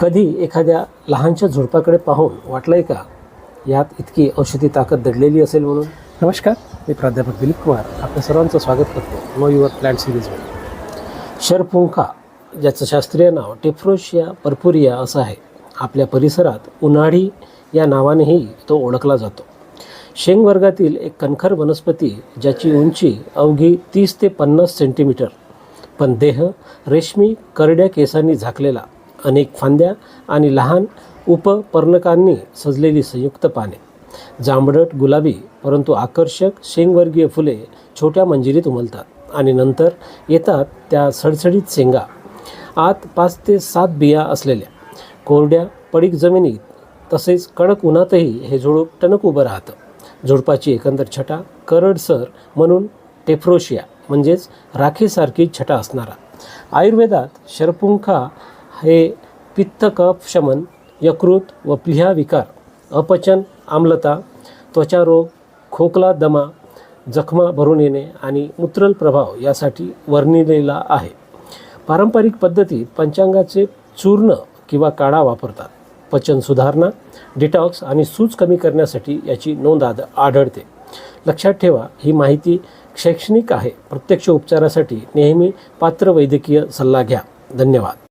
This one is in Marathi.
कधी एखाद्या लहानशा झुडपाकडे पाहून वाटलंय का यात इतकी औषधी ताकद दडलेली असेल म्हणून? नमस्कार मी प्राध्यापक दिलीप कुमार. आपल्या सर्वांचं स्वागत करतो नो युअर प्लॅन्ट सिरीजमध्ये शरपुंखा ज्याचं शास्त्रीय नाव टेफ्रोशिया पर्पुरिया असं आहे आपल्या परिसरात उन्हाळी या नावानेही तो ओळखला जातो. शेंग वर्गातील एक कणखर वनस्पती ज्याची उंची अवघी तीस ते पन्नास सेंटीमीटर पण देह रेशमी करड्या केसांनी झाकलेला अनेक फांद्या आणि लहान उपपर्णकांनी सजलेली संयुक्त पाने. जांभळट गुलाबी परंतु आकर्षक शेंगवर्गीय फुले छोट्या मंजिरीत उमलतात आणि नंतर येतात त्या सडसडीत शेंगा. आत पाच ते सात बिया असलेल्या कोरड्या पडीक जमिनीत तसेच कडक उन्हातही हे झुडूप टणक उभं राहतं. झुडपाची एकंदर छटा करडसर म्हणून टेफ्रोशिया म्हणजेच राखीसारखी छटा असणारा. आयुर्वेदात शरपुंखा हे पित्त कफ शमन यकृत व प्लिहा विकार अपचन आम्लता त्वचारोग खोकला दमा जखमा भरून येणे आणि मूत्रल प्रभाव यासाठी वर्णिलेला आहे. पारंपरिक पद्धतीत पंचांगाचे चूर्ण किंवा काढा वापरतात. पचन सुधारणा डिटॉक्स आणि सूज कमी करण्यासाठी याची नोंद आद आढळते. लक्षात ठेवा ही माहिती शैक्षणिक आहे. प्रत्यक्ष उपचारासाठी नेहमी पात्र वैद्यकीय सल्ला घ्या. धन्यवाद.